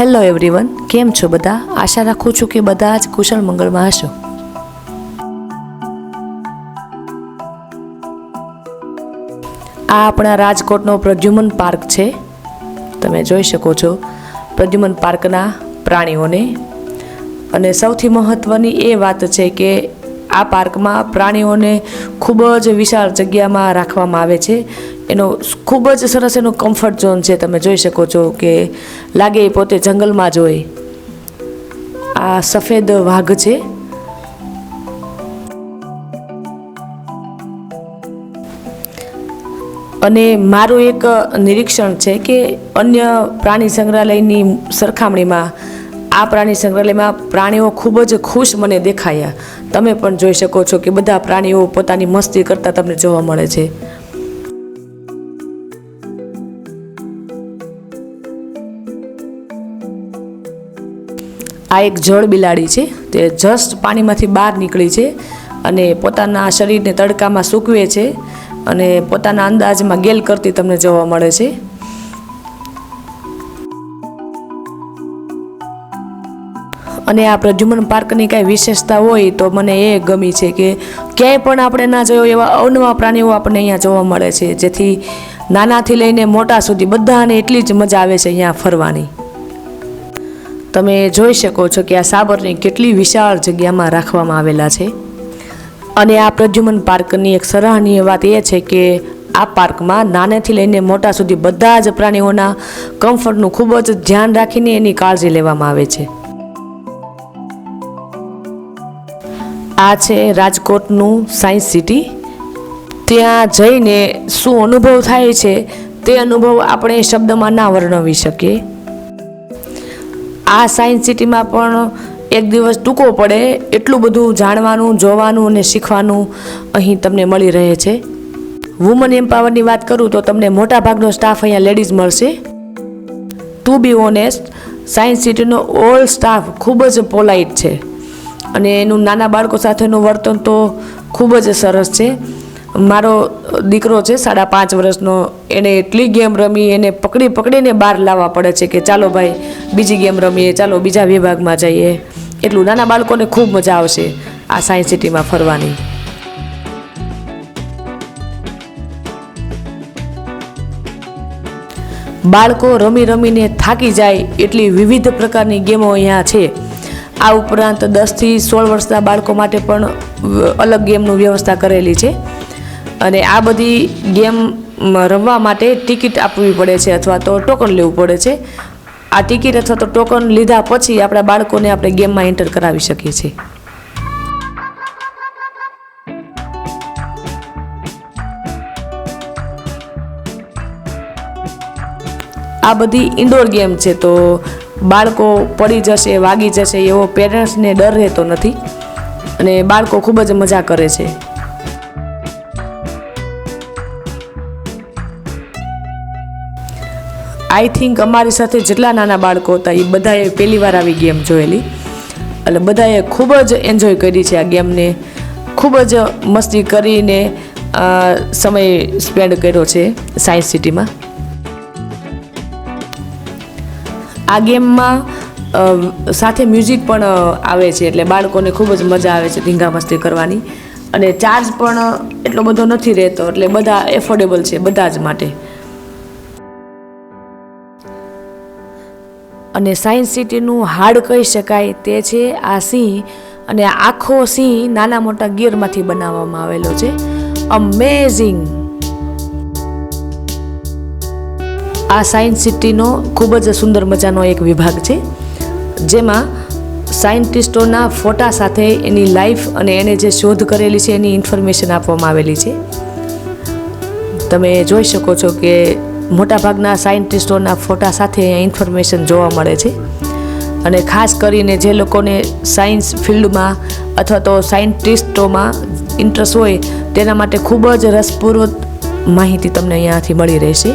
Hello everyone કેમ છો બધા? આશા રાખું છું કે બધા જ કુશળ મંગળમાં હશો. આ આપણા રાજકોટનો પ્રદ્યુમન પાર્ક છે. તમે જોઈ શકો છો પ્રદ્યુમન પાર્કના પ્રાણીઓને. અને સૌથી મહત્ત્વની એ વાત છે કે આ પાર્કમાં પ્રાણીઓને ખૂબ જ વિશાળ જગ્યામાં રાખવામાં આવે છે. એનો ખૂબ જ સરસ એનો કમ્ફર્ટ ઝોન છે, તમે જોઈ શકો છો કે લાગે એ પોતે જંગલમાં જ હોય. આ સફેદ વાઘ છે. અને મારું એક નિરીક્ષણ છે કે અન્ય પ્રાણી સંગ્રહાલયની સરખામણીમાં, આ પ્રાણી સંગ્રહાલયમાં પ્રાણીઓ ખૂબ જ ખુશ મને દેખાયા. તમે પણ જોઈ શકો છો કે બધા પ્રાણીઓ પોતાની મસ્તી કરતા તમને જોવા મળે છે. આ એક જળ બિલાડી છે. તે જસ્ટ પાણીમાંથી બહાર નીકળી છે અને પોતાના શરીરને તડકામાં સૂકવે છે અને પોતાના અંદાજમાં ગેલ કરતી તમને જોવા મળે છે. અને આ પ્રદ્યુમન પાર્કની કાંઈ વિશેષતા હોય તો મને એ ગમી છે કે ક્યાંય પણ આપણે ના જોયો એવા અવનવા પ્રાણીઓ આપણને અહીંયા જોવા મળે છે. જેથી નાનાથી લઈને મોટા સુધી બધાને એટલી જ મજા આવે છે અહીંયા ફરવાની. તમે જોઈ શકો છો કે આ સાબરને કેટલી વિશાળ જગ્યામાં રાખવામાં આવેલા છે. અને આ પ્રદ્યુમન પાર્કની એક સરાહનીય વાત એ છે કે આ પાર્કમાં નાનેથી લઈને મોટા સુધી બધા જ પ્રાણીઓના કમ્ફર્ટનું ખૂબ જ ધ્યાન રાખીને એની કાળજી લેવામાં આવે છે. આ છે રાજકોટનું સાયન્સ સિટી. ત્યાં જઈને શું અનુભવ થાય છે તે અનુભવ આપણે શબ્દમાં ના વર્ણવી શકીએ. આ સાયન્સ સિટીમાં પણ એક દિવસ ટૂંકો પડે, એટલું બધું જાણવાનું, જોવાનું અને શીખવાનું અહીં તમને મળી રહે છે. વુમન એમ્પાવરની વાત કરું તો તમને મોટા ભાગનો સ્ટાફ અહીંયા લેડીઝ મળશે. ટુ બી ઓનેસ્ટ સાયન્સ સિટીનો ઓલ સ્ટાફ ખૂબ જ પોલાઇટ છે. અને એનું નાના બાળકો સાથેનું વર્તન તો ખૂબ જ સરસ છે. મારો દીકરો છે, સાડા પાંચ વર્ષનો, એને એટલી ગેમ રમી, એને પકડી પકડીને બહાર લાવવા પડે છે કે ચાલો ભાઈ બીજી ગેમ રમીએ, ચાલો બીજા વિભાગમાં જઈએ. એટલું નાના બાળકોને ખૂબ મજા આવશે આ સાયન્સ સિટીમાં ફરવાની. બાળકો રમી રમીને થાકી જાય એટલી વિવિધ પ્રકારની ગેમો અહીંયા છે. આ ઉપરાંત દસથી સોળ વર્ષના બાળકો માટે પણ અલગ ગેમનું વ્યવસ્થા કરેલી છે. અને આ બધી ગેમ રમવા માટે ટિકિટ આપવી પડે છે અથવા તો ટોકન લેવું પડે છે. આ ટિકિટ અથવા તો ટોકન લીધા પછી આપણા બાળકોને આપણે ગેમમાં એન્ટર કરાવી શકીએ છીએ. આ બધી ઇન્ડોર ગેમ છે તો બાળકો પડી જશે, વાગી જશે એવો પેરેન્ટ્સને ડર રહેતો નથી. અને બાળકો ખૂબ જ મજા કરે છે. આઈ થિંક અમારી સાથે જેટલા નાના બાળકો હતા, એ બધાએ પહેલી વાર આવી ગેમ જોયેલી. એટલે બધાએ ખૂબ જ એન્જોય કરી છે આ ગેમને. ખૂબ જ મસ્તી કરીને સમય સ્પેન્ડ કર્યો છે સાયન્સ સિટીમાં આ ગેમમાં સાથે મ્યુઝિક પણ આવે છે, એટલે બાળકોને ખૂબ જ મજા આવે છે ધીંગા મસ્તી કરવાની. અને ચાર્જ પણ એટલો બધો નથી રહેતો, એટલે બધા એફોર્ડેબલ છે, બધા જ માટે. અને સાયન્સ સિટીનું હાડ કહી શકાય તે છે આ સિંહ અને આખો સિંહ નાના મોટા ગિયરમાંથી બનાવવામાં આવેલો છે. અમેઝિંગ આ સાયન્સ સિટીનો ખૂબ જ સુંદર મજાનો એક વિભાગ છે, જેમાં સાયન્ટિસ્ટોના ફોટા સાથે એની લાઈફ અને એને જે શોધ કરેલી છે એની ઇન્ફોર્મેશન આપવામાં આવેલી છે. તમે જોઈ શકો છો કે મોટાભાગના સાયન્ટિસ્ટોના ફોટા સાથે ઇન્ફોર્મેશન જોવા મળે છે. અને ખાસ કરીને જે લોકોને સાયન્સ ફિલ્ડમાં અથવા તો સાયન્ટિસ્ટોમાં ઇન્ટરેસ્ટ હોય, તેના માટે ખૂબ જ રસપૂર્વક માહિતી તમને અહીંયાથી મળી રહેશે.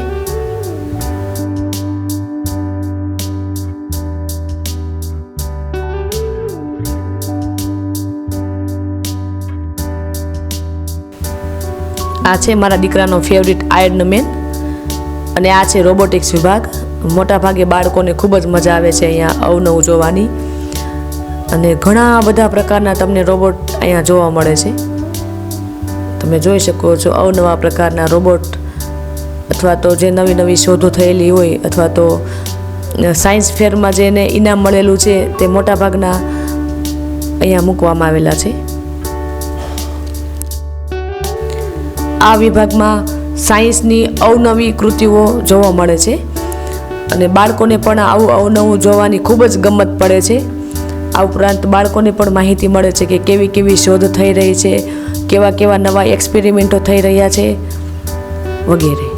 આ છે મારા દીકરાનો ફેવરિટ આયર્ન મેન અને આ છે રોબોટિક્સ વિભાગ. મોટા ભાગે બાળકોને ખૂબ જ મજા આવે છે અહીંયા અવનવું જોવાની. અને ઘણા બધા પ્રકારના તમને રોબોટ અહીંયા જોવા મળે છે. તમે જોઈ શકો છો અવનવા પ્રકારના રોબોટ, અથવા તો જે નવી નવી શોધો થયેલી હોય, અથવા તો સાયન્સ ફેરમાં જેને ઇનામ મળેલું છે, તે મોટાભાગના અહીંયા મૂકવામાં આવેલા છે. આ વિભાગમાં સાયન્સની અવનવી કૃતિઓ જોવા મળે છે. અને બાળકોને પણ આવું અવનવું જોવાની ખૂબ જ ગમત પડે છે. આ ઉપરાંત બાળકોને પણ માહિતી મળે છે કે કેવી કેવી શોધ થઈ રહી છે, કેવા કેવા નવા એક્સપેરિમેન્ટો થઈ રહ્યા છે, વગેરે.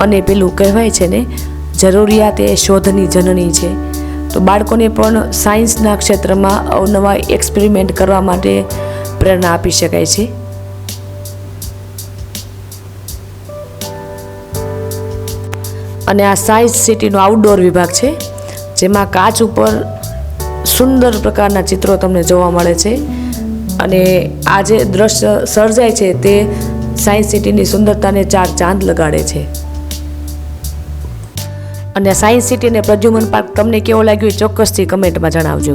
અને પેલું કહેવાય છે ને, જરૂરિયાત એ શોધની જનની છે. તો બાળકોને પણ સાયન્સના ક્ષેત્રમાં અવનવા એક્સપેરિમેન્ટ કરવા માટે પ્રેરણા આપી શકાય છે. અને આ સાયન્સ સિટીનો આઉટડોર વિભાગ છે, જેમાં કાચ ઉપર સુંદર પ્રકારના ચિત્રો તમને જોવા મળે છે. અને આ જે દ્રશ્ય સર્જાય છે તે સાયન્સ સિટીની સુંદરતાને ચાર ચાંદ લગાડે છે. અને સાયન્સ સિટી અને પ્રદ્યુમન પાર્ક તમને કેવો લાગ્યું એ ચોક્કસથી કમેન્ટમાં જણાવજો.